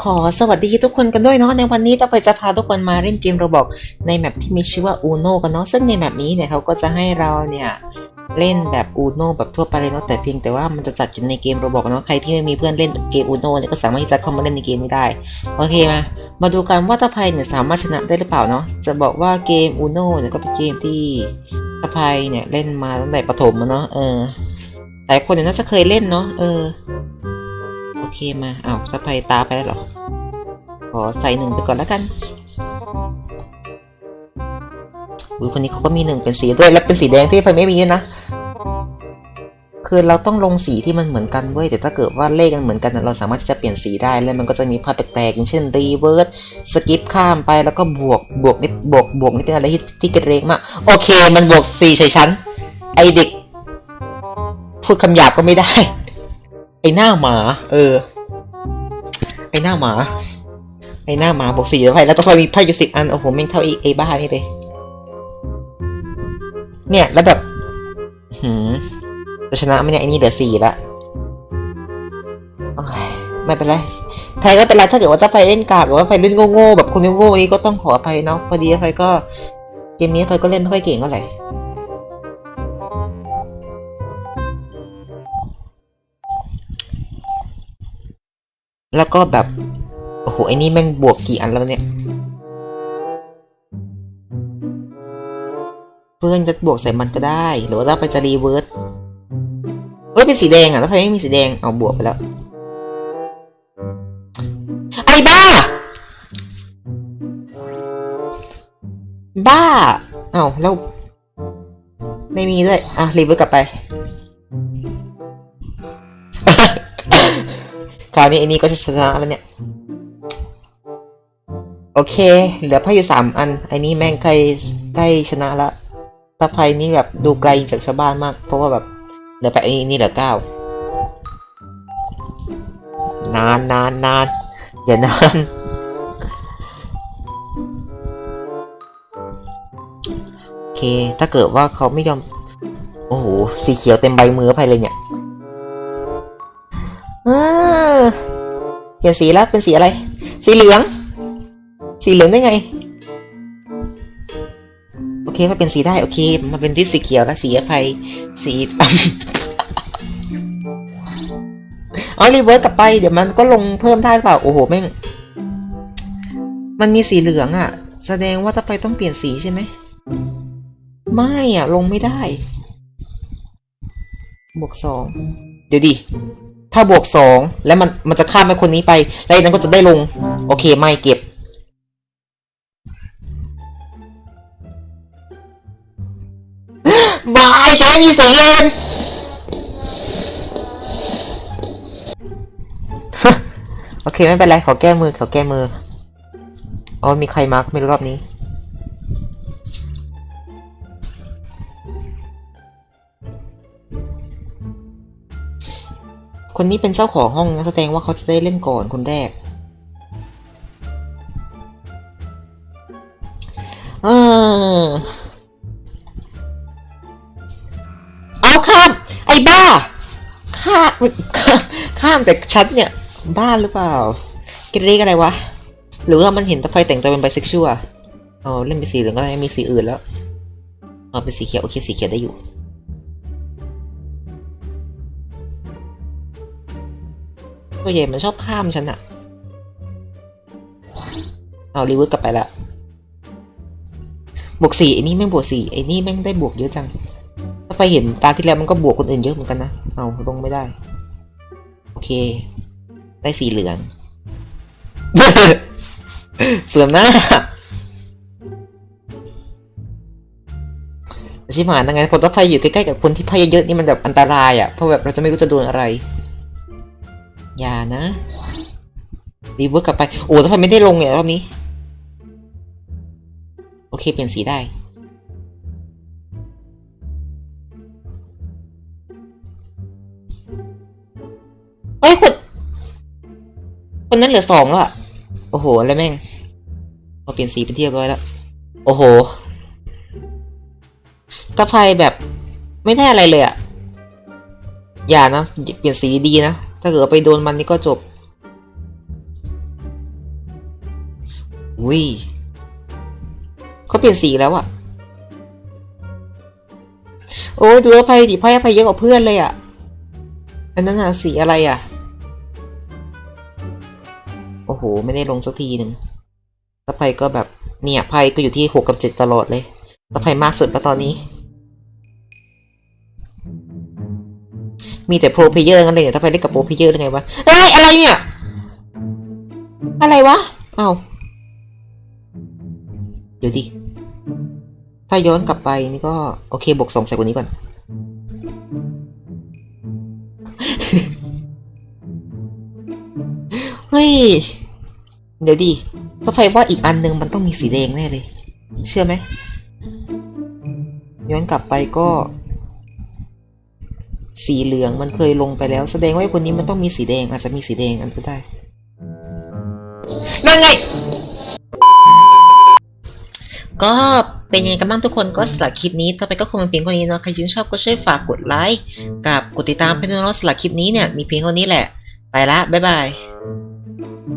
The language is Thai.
ขอสวัสดีทุกคนกันด้วยเนาะในวันนี้ต่อไปจะพาทุกคนมาเล่นเกมโรบอกในแมปที่มีชื่อว่า Uno กันเนาะซึ่งในแมปนี้เนี่ยเขาก็จะให้เราเนี่ยเล่นแบบ Uno แบบทั่วไปเลยเนาะแต่เพียงแต่ว่ามันจะจัดอยู่ในเกมโรบอกเนาะใครที่ไม่มีเพื่อนเล่นเกม Uno เนี่ยก็สามารถที่จะเข้ามาเล่นในเกมนี้ได้โอเคมามาดูกันว่าตาภัยเนี่ยสามารถชนะได้หรือเปล่าเนาะจะบอกว่าเกม Uno เนี่ยก็เป็นเกมที่ตาภัยเนี่ยเล่นมาตั้งแต่ประถมเนาะเออหลายคนเนี่ยน่าจะเคยเล่นเนาะเออ เคมาอ้าวจะไปตาไปแล้วหรอ ขอใส่หนึ่งไปก่อนแล้วกันอุ้ยคนนี้เขาก็มีหนึ่งเป็นสีด้วย แล้วเป็นสีแดงที่ไฟไม่มีด้วยนะ คือเราต้องลงสีที่มันเหมือนกันเว้ย แต่ถ้าเกิดว่าเลขกันเหมือนกัน เราสามารถที่จะเปลี่ยนสีได้ แล้วมันก็จะมีภาพแปลกๆอย่างเช่นรีเวิร์สสกิปข้ามไป แล้วก็บวก บวกนี่บวก บวกนี่เป็นอะไรที่ที่เกระเรกมาก โอเค มันบวกสี่ใส่ฉัน ไอเด็ก พูดคำหยาบก็ไม่ได้ อหน้าหมา เออ ไอหน้าหมา ไอหน้าหมาบวกสี่ไฟแล้วต้องไฟมีไพ่อยู่สิบอัน โอ้โหแม่งเท่าไอไอบ้านี่เลย เนี่ยแล้วแบบหืมจะชนะไหมเนี่ยไอ้นี่เหลือสี่ละโอ้ยไม่เป็นไรไพไม่เป็นไรถ้าเกิดว่าถ้าไพเล่นกากหรือว่าไพเล่นโง่ๆแบบคนโง่ๆนี้ก็ต้องขออภัยเนาะพอดีไพก็เกมนี้ไพก็เล่นไม่ค่อยเก่งเท่าไหร่ แล้วก็แบบ โอ้โหไอ้นี่แม่งบวกกี่อันแล้วเนี่ย เพื่อนจะบวกใส่มันก็ได้ หรือว่าถ้าไปจะรีเวิร์สเอ้ย เป็นสีแดงอะถ้าใครไม่มีสีแดง เอาบวกไปแล้ว ไอ้บ้า บ้า เอาแล้ว ไม่มีด้วย อะ รีเวิร์สกลับไป คราวนี้ไอ้นี่ก็จะชนะแล้วเนี่ย โอเค เหลือไพ่อยู่สามอัน ไอ้นี่แม่งใกล้ใกล้ชนะละตาไพ่นี่แบบดูไกลจากชาวบ้านมาก เพราะว่าแบบเหลือไปไอ้นี่เหลือเก้านานนานนานอย่านาน โอเค ถ้าเกิดว่าเขาไม่ยอม โอ้โห สีเขียวเต็มใบมือไปเลยเนี่ย เปลี่ยนสีแล้วเป็นสีอะไร สีเหลือง สีเหลืองได้ไง โอเคมาเป็นสีได้โอเค มาเป็นที่สีเขียวแล้วสีไฟสีเอารีเวิร์สกลับไปเดี๋ยวมันก็ลงเพิ่มได้หรือเปล่าโอ้โหแม่ง มันมีสีเหลืองอะ่ะ แสดงว่าถ้าไปต้องเปลี่ยนสีใช่ไหมไม่อะ ลงไม่ได้บวกสองเดี๋ยวดิ ถ้าบวกสองแล้วมันมันจะข้ามไปคนนี้ไป แล้วนั้นก็จะได้ลง โอเคไม่เก็บ บายแกไม่มีสีอื่นโอเคไม่เป็นไรขอแก้มือขอแก้มืออ๋อมีใครมาก็ไม่รู้รอบนี้ คนนี้เป็นเจ้าของห้องนะแสดงว่าเขาจะได้เล่นก่อนคนแรก เออ เอาข้าม ไอ้บ้า ข้ามข้ามแต่ชัดเนี่ย บ้าหรือเปล่าเกเรกอะไรวะ หรือว่ามันเห็นตะไฟแต่งตัวเป็นไบเซ็กชวลอ๋อเล่นเป็นสีเหลืองก็ได้ไม่มีสีอื่นแล้วอ๋อเป็นสีเขียว โอเค สีเขียวได้อยู่ ตัวใหญ่มันชอบข้ามฉันอะเอารีเวิร์สกลับไปละบวกสี่ไอ้นี่แม่งบวกสี่ไอ้นี่แม่งได้บวกเยอะจัง ถ้าไปเห็นตาที่แล้วมันก็บวกคนอื่นเยอะเหมือนกันนะ เอาลงไม่ได้ โอเค ได้สีเหลืองเสื่อมหน้าชิบหายยังไงพอต้องไฟอยู่ใกล้ๆกับคนที่ไพ่เยอะๆนี่มันแบบอันตรายอะเพราะแบบเราจะไม่รู้จะโดนอะไร อย่านะ รีเวิร์สกลับไป โอ้ถ้าไฟไม่ได้ลงเนี่ยรอบนี้ โอเค เปลี่ยนสีได้ เฮ้ยคนคนนั้นเหลือสองแล้วอะโอ้โห อะไรแม่งพอเปลี่ยนสีเป็นที่เรียบร้อยแล้ว โอ้โหถ้าไฟแบบไม่ได้อะไรเลยอะอย่านะ เปลี่ยนสีดีนะ ถ้าเกิดไปโดนมันนี่ก็จบ อุ้ยเขาเปลี่ยนสีแล้วอะโอ้ดูอภัยดิไพ่อภัยเยอะกว่าเพื่อนเลยอะอันนั้นอะสีอะไรอะโอ้โห ไม่ได้ลงสักทีหนึ่งตะไพ่ก็แบบเนี่ยไพ่ก็อยู่ที่หกกับเจ็ดตลอดเลยตะไพ่มากสุดแล้วตอนนี้ มีแต่โปรเพเยอร์งั้นเลยเนี่ยตะไพเล่นกับโปรเพเยอร์ได้ไงวะเอ้ยอะไรเนี่ย อะไรวะเอ้าเดี๋ยวดิ ถ้าย้อนกลับไปนี่ก็ โอเคบวกสองใส่กว่านี้ก่อน เฮ้ย เดี๋ยวดิ ถ้าไฟว่าอีกอันหนึ่งมันต้องมีสีแดงแน่เลย เชื่อไหม ย้อนกลับไปก็ สีเหลืองมันเคยลงไปแล้ว แสดงว่าไอ้คนนี้มันต้องมีสีแดง อาจจะมีสีแดงอันก็ได้ นั่นไง ก็เป็นยังไงกันบ้างทุกคนก็สลับคลิปนี้ต่อไปก็คงเป็นเพียงคนนี้เนาะใครชื่นชอบก็ช่วยฝากกดไลค์กับกดติดตามเพื่อนๆสลับคลิปนี้เนี่ยมีเพียงคนนี้แหละ ไปละบ๊ายบาย